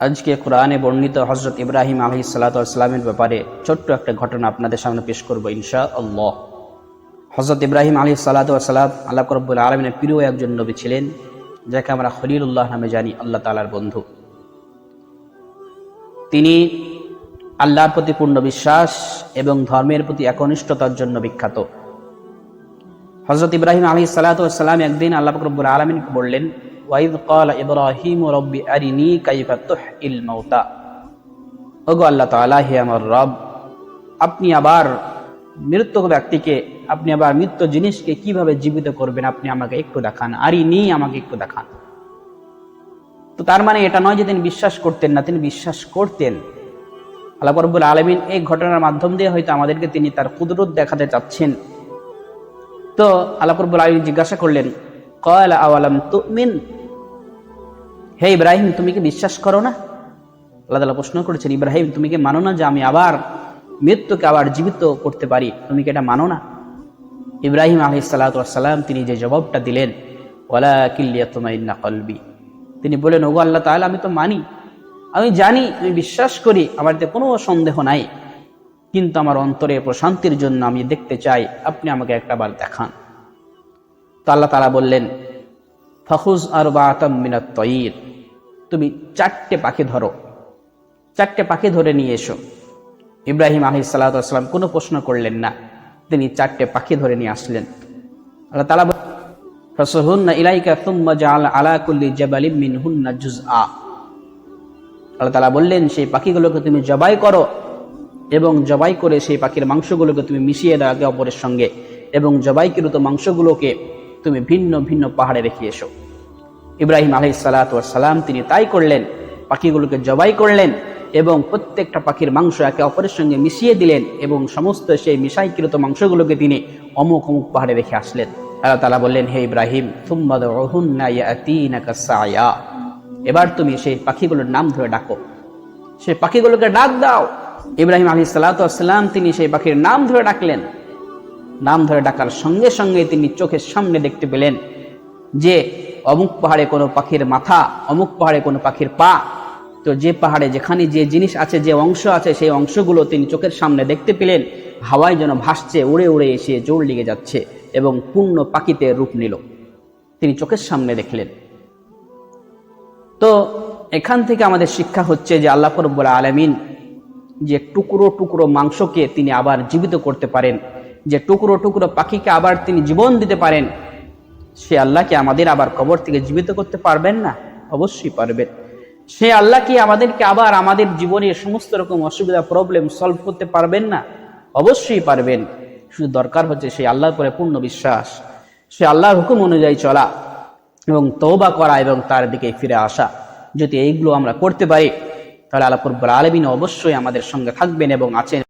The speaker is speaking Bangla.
আজকে কোরআনে বর্ণিত হজরত ইব্রাহিম আলহি সাল্লাতামের ব্যাপারে ছোট্ট একটা ঘটনা আপনাদের সামনে পেশ করব ইনশা আল্লাহ হজরত ইব্রাহিম আলহি সাল্লাতাম আল্লাহ করবুল আলমিনের প্রিয় একজন নবী ছিলেন, যাকে আমরা খলিলুল্লাহ নামে জানি, আল্লাহ তালার বন্ধু। তিনি আল্লাহর প্রতি পূর্ণ বিশ্বাস এবং ধর্মের প্রতি একনিষ্ঠতার জন্য বিখ্যাত। হজরত ইব্রাহিম আলী সালাতাম একদিন আল্লাহ রব্বুল আলমিনকে বললেন ওয়াইদ ইব্রাহিম রব্বি আরিনি কাইফা তুহিল মাউতা ওগো আল্লাহ তাআলা, হে আমার রব, আপনি আবার মৃত ব্যক্তিকে, আপনি আবার মৃত জিনিসকে কীভাবে জীবিত করবেন আপনি আমাকে একটু দেখান? আরিনি, আমাকে একটু দেখান। তো তার মানে এটা নয় যে তিনি বিশ্বাস করতেন না, তিনি বিশ্বাস করতেন। আল্লাহ রব্বুল আলমিন এই ঘটনার মাধ্যম দিয়ে হয়তো আমাদেরকে তিনি তার কুদরত দেখাতে চাচ্ছেন। তো আল্লাহ রব্বুল আলমিন জিজ্ঞাসা করলেন, কয়াল আওয়ালাম তুমিন? হে ইব্রাহিম, তুমি কি বিশ্বাস করো না? আল্লাহ তালা প্রশ্ন করেছেন, ইব্রাহিম, তুমি কি মানো না যে আমি আবার মৃত্যুকে আবার জীবিত করতে পারি? তুমি কি এটা মানো না? ইব্রাহিম আলহি সাল্লাম তিনি যে জবাবটা দিলেন ওলা কিল্লিয়া তোমাইন্না কলবি। তিনি বলেন ওগো আল্লাহ তাহলে আমি তো মানি। আমি জানি, আমি বিশ্বাস করি, আমার কোনো সন্দেহ নাই। কিন্তু আমার অন্তরে প্রশান্তির জন্য আমি দেখতে চাই, আপনি আমাকে একটা বার দেখান। তো আল্লাহ তালা বললেন, ফখুজ আর বা মিনাত তুমি চারটে পাখি ধরো। চারটে পাখি ধরে নিয়ে এসো। ইব্রাহিম আহি সাল্লাম কোনো প্রশ্ন করলেন না। তিনি চারটে পাখি ধরে নিয়ে আসলেন। আল্লাহ তালা ফসহুন্না ইলাইকা তুম্মা জাল আলা কুল্লি জাবালিম মিনহুন্না জুজআ আল্লাহ তালা বললেন, সেই পাখিগুলোকে তুমি জবাই করো এবং জবাই করে সেই পাখির মাংসগুলোকে তুমি মিশিয়ে দাও একে অপরের সঙ্গে এবং জবাইকৃত মাংসগুলোকে তুমি ভিন্ন ভিন্ন পাহাড়ে রেখে এসো। ইব্রাহিম আলহি সালাম, তিনি তাই করলেন, পাখিগুলোকে জবাই করলেন এবং প্রত্যেকটা পাখির মাংস একে অপরের সঙ্গে মিশিয়ে দিলেন এবং সমস্ত সেই মিশাইকৃত মাংসগুলোকে তিনি অমুক অমুক পাহাড়ে রেখে আসলেন। আল্লাহ তালা বললেন, হে ইব্রাহিম এবার তুমি সেই পাখিগুলোর নাম ধরে ডাকো। সেই পাখিগুলোকে ডাক দাও। ইব্রাহিম আলী সাল্লাম তিনি সেই পাখির নাম ধরে ডাকলেন। নাম ধরে ডাকার সঙ্গে সঙ্গে তিনি চোখের সামনে দেখতে পেলেন যে অমুক পাহাড়ে কোনো পাখির মাথা, অমুক পাহাড়ে কোনো পাখির পা। তো যে পাহাড়ে যেখানে যে জিনিস আছে, যে অংশ আছে, সেই অংশগুলো তিনি চোখের সামনে দেখতে পেলেন, হাওয়ায় যেন ভাসছে, উড়ে উড়ে এসে জোর লেগে যাচ্ছে এবং পূর্ণ পাখিতে রূপ নিল। তিনি চোখের সামনে দেখলেন। তো এখান থেকে আমাদের শিক্ষা হচ্ছে যে আল্লাহ রব্বুল আলমিন যে টুকরো টুকরো মাংসকে তিনি আবার জীবিত করতে পারেন, যে টুকরো টুকরো পাখিকে আবার তিনি জীবন দিতে পারেন সে আল্লাহকে আমাদের আবার কবর থেকে জীবিত করতে পারবেন না? অবশ্যই পারবেন সে আল্লাহ কি আমাদেরকে আবার আমাদের জীবনের সমস্ত রকম অসুবিধা প্রবলেম সলভ করতে পারবেন না? অবশ্যই পারবেন। শুধু দরকার হচ্ছে সেই আল্লাহর পরে পূর্ণ বিশ্বাস। সে আল্লাহর হুকুম অনুযায়ী চলা এবং তৌবা করা এবং তার দিকে ফিরে আসা। যদি এইগুলো আমরা করতে পারি, তাহলে আল্লাহ আলমিন অবশ্যই আমাদের সঙ্গে থাকবেন এবং আছেন।